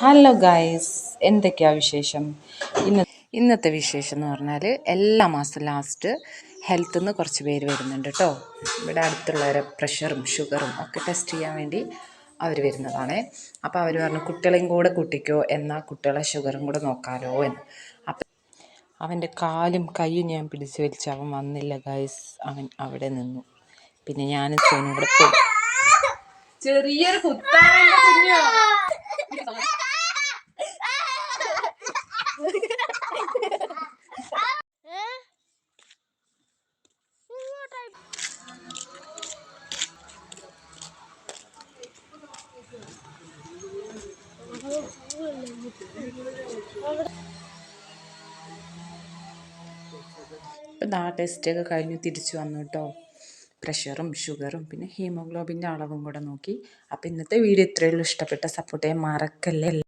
Hello guys എന്തൊക്കെയാ വിശേഷം? ഇന്ന് ഇന്നത്തെ വിശേഷം എന്ന് പറഞ്ഞാൽ എല്ലാ മാസം ലാസ്റ്റ് ഹെൽത്ത് നിന്ന് കുറച്ച് പേര് വരുന്നുണ്ട് കേട്ടോ ഇവിടെ അടുത്തുള്ളവരെ പ്രഷറും ഷുഗറും ഒക്കെ ടെസ്റ്റ് ചെയ്യാൻ വേണ്ടി അവർ വരുന്നതാണ്. അപ്പോൾ അവർ പറഞ്ഞു കുട്ടികളെയും കൂടെ കൂട്ടിക്കോ എന്നാൽ കുട്ടികളെ ഷുഗറും കൂടെ നോക്കാലോ എന്ന്. അപ്പം അവന്റെ കാലും കൈയും ഞാൻ പിടിച്ച് വലിച്ച് അവൻ വന്നില്ല ഗൈസ് അവൻ അവിടെ നിന്നു. പിന്നെ ഞാനും സോനും കൂടെ പോയി. ചെറിയൊരു കുത്താണ് ഇപ്പം ആ ടെസ്റ്റൊക്കെ കഴിഞ്ഞ് തിരിച്ചു വന്നു കേട്ടോ പ്രഷറും ഷുഗറും പിന്നെ ഹീമോഗ്ലോബിന്റെ അളവും കൂടെ നോക്കി. അപ്പോൾ ഇന്നത്തെ വീഡിയോ ഇത്രയേ ഉള്ളൂ. ഇഷ്ടപ്പെട്ട സപ്പോർട്ട് ചെയ്യാൻ മറക്കല്ലേ.